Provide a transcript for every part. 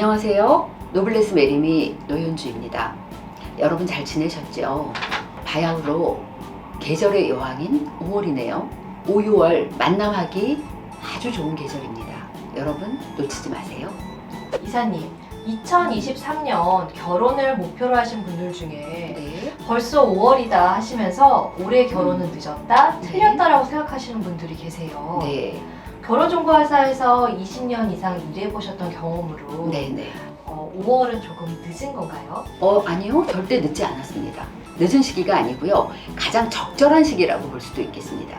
안녕하세요. 노블레스 메리미 노현주입니다. 여러분 잘 지내셨죠? 바야흐로 계절의 여왕인 5월이네요. 5, 6월 만남하기 아주 좋은 계절입니다. 여러분 놓치지 마세요. 이사님, 2023년 결혼을 목표로 하신 분들 중에 네. 벌써 5월이다 하시면서 올해 결혼은 늦었다, 네. 틀렸다라고 생각하시는 분들이 계세요. 네. 결혼정보회사에서 20년 이상 일해 보셨던 경험으로 네, 네. 어, 5월은 조금 늦은 건가요? 어, 아니요. 절대 늦지 않았습니다. 늦은 시기가 아니고요. 가장 적절한 시기라고 볼 수도 있겠습니다.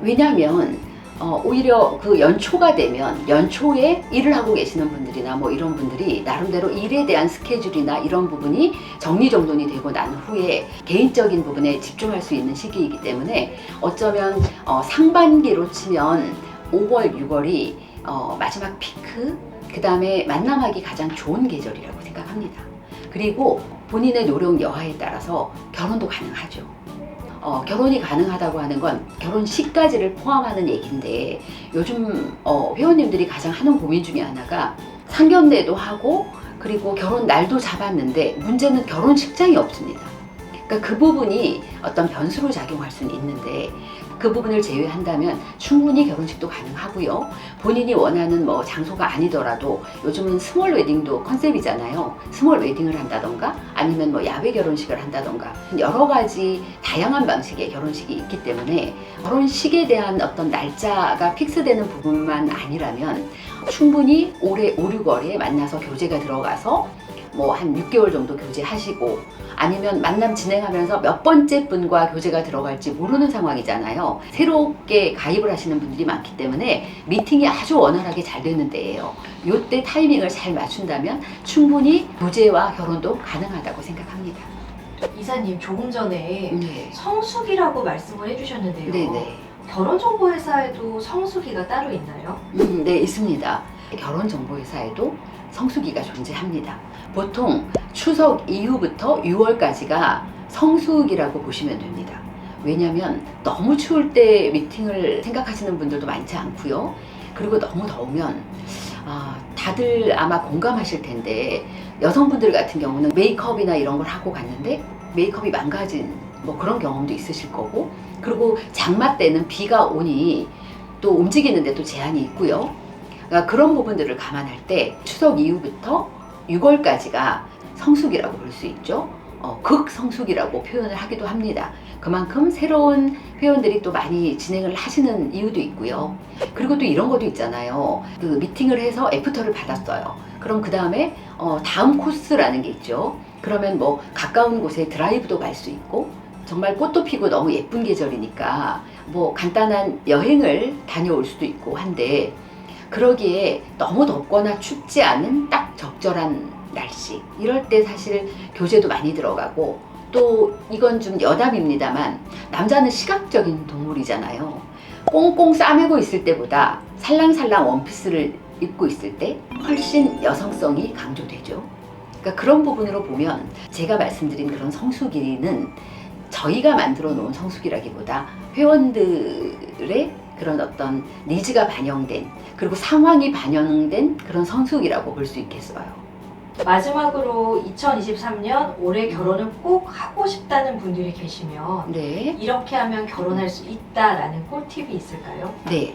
왜냐하면 어, 오히려 그 연초가 되면 연초에 일을 하고 계시는 분들이나 뭐 이런 분들이 나름대로 일에 대한 스케줄이나 이런 부분이 정리정돈이 되고 난 후에 개인적인 부분에 집중할 수 있는 시기이기 때문에 어쩌면 어, 상반기로 치면 5월, 6월이 어, 마지막 피크, 그 다음에 만남하기 가장 좋은 계절이라고 생각합니다. 그리고 본인의 노력 여하에 따라서 결혼도 가능하죠. 어, 결혼이 가능하다고 하는 건 결혼식까지를 포함하는 얘기인데 요즘 어, 회원님들이 가장 하는 고민 중에 하나가 상견례도 하고 그리고 결혼 날도 잡았는데 문제는 결혼식장이 없습니다. 그러니까 그 부분이 어떤 변수로 작용할 수는 있는데 그 부분을 제외한다면 충분히 결혼식도 가능하고요. 본인이 원하는 뭐 장소가 아니더라도 요즘은 스몰 웨딩도 컨셉이잖아요. 스몰 웨딩을 한다던가 아니면 뭐 야외 결혼식을 한다던가 여러 가지 다양한 방식의 결혼식이 있기 때문에 결혼식에 대한 어떤 날짜가 픽스되는 부분만 아니라면 충분히 올해 5, 6월에 만나서 교제가 들어가서 뭐 한 6개월 정도 교제하시고 아니면 만남 진행하면서 몇 번째 분과 교제가 들어갈지 모르는 상황이잖아요. 새롭게 가입을 하시는 분들이 많기 때문에 미팅이 아주 원활하게 잘 되는 데예요. 요때 타이밍을 잘 맞춘다면 충분히 교제와 결혼도 가능하다고 생각합니다. 이사님, 조금 전에 네. 성수기라고 말씀을 해주셨는데요. 네네. 결혼정보회사에도 성수기가 따로 있나요? 음, 네, 있습니다. 결혼정보회사에도 성수기가 존재합니다. 보통 추석 이후부터 6월까지가 성수기라고 보시면 됩니다. 왜냐하면 너무 추울 때 미팅을 생각하시는 분들도 많지 않고요. 그리고 너무 더우면 아, 다들 아마 공감하실 텐데 여성분들 같은 경우는 메이크업이나 이런 걸 하고 갔는데 메이크업이 망가진 뭐 그런 경험도 있으실 거고 그리고 장마 때는 비가 오니 또 움직이는데 또 제한이 있고요. 그러니까 그런 부분들을 감안할 때 추석 이후부터 6월까지가 성수기라고 볼 수 있죠. 어, 극성수기라고 표현을 하기도 합니다. 그만큼 새로운 회원들이 또 많이 진행을 하시는 이유도 있고요. 그리고 또 이런 것도 있잖아요. 그 미팅을 해서 애프터를 받았어요. 그럼 그 다음에 어, 다음 코스라는 게 있죠. 그러면 뭐 가까운 곳에 드라이브도 갈 수 있고 정말 꽃도 피고 너무 예쁜 계절이니까 뭐 간단한 여행을 다녀올 수도 있고 한데 그러기에 너무 덥거나 춥지 않은 딱 적절한 날씨. 이럴 때 사실 교제도 많이 들어가고 또 이건 좀 여담입니다만 남자는 시각적인 동물이잖아요. 꽁꽁 싸매고 있을 때보다 살랑살랑 원피스를 입고 있을 때 훨씬 여성성이 강조되죠. 그러니까 그런 부분으로 보면 제가 말씀드린 그런 성수기는 저희가 만들어 놓은 성수기라기보다 회원들의 그런 어떤 니즈가 반영된 그리고 상황이 반영된 그런 성수기라고 볼 수 있겠어요. 마지막으로 2023년 올해 결혼을 꼭 하고 싶다는 분들이 계시면 네. 이렇게 하면 결혼할 수 있다라는 꿀팁이 있을까요? 네.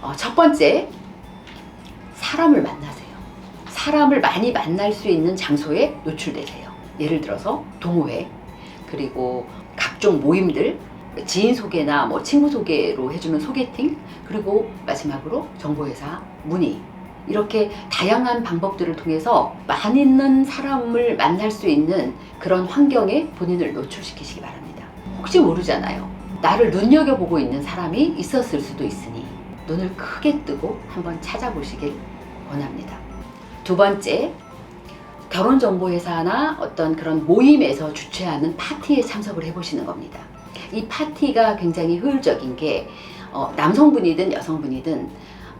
어, 첫 번째, 사람을 만나세요. 사람을 많이 만날 수 있는 장소에 노출되세요. 예를 들어서 동호회, 그리고 각종 모임들, 지인 소개나 뭐 친구 소개로 해주는 소개팅, 그리고 마지막으로 정보회사 문의. 이렇게 다양한 방법들을 통해서 있는 사람을 만날 수 있는 그런 환경에 본인을 노출시키시기 바랍니다. 혹시 모르잖아요. 나를 눈여겨보고 있는 사람이 있었을 수도 있으니 눈을 크게 뜨고 한번 찾아보시길 원합니다. 두 번째, 결혼정보회사나 어떤 그런 모임에서 주최하는 파티에 참석을 해보시는 겁니다. 이 파티가 굉장히 효율적인 게 어, 남성분이든 여성분이든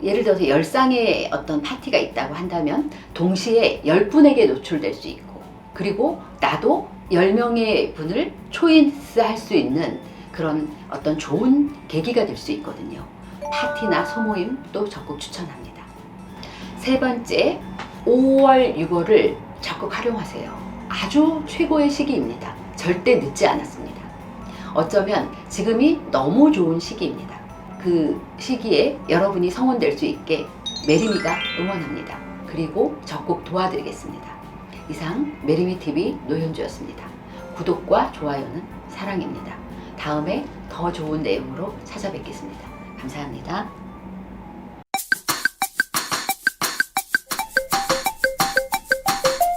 예를 들어서 열상의 어떤 파티가 있다고 한다면 동시에 열 분에게 노출될 수 있고 그리고 나도 열 명의 분을 초이스할 수 있는 그런 어떤 좋은 계기가 될 수 있거든요. 파티나 소모임도 적극 추천합니다. 세 번째, 5월, 6월을 적극 활용하세요. 아주 최고의 시기입니다. 절대 늦지 않았습니다. 어쩌면 지금이 너무 좋은 시기입니다. 그 시기에 여러분이 성원될 수 있게 메리미가 응원합니다. 그리고 적극 도와드리겠습니다. 이상 메리미TV 노현주였습니다. 구독과 좋아요는 사랑입니다. 다음에 더 좋은 내용으로 찾아뵙겠습니다. 감사합니다.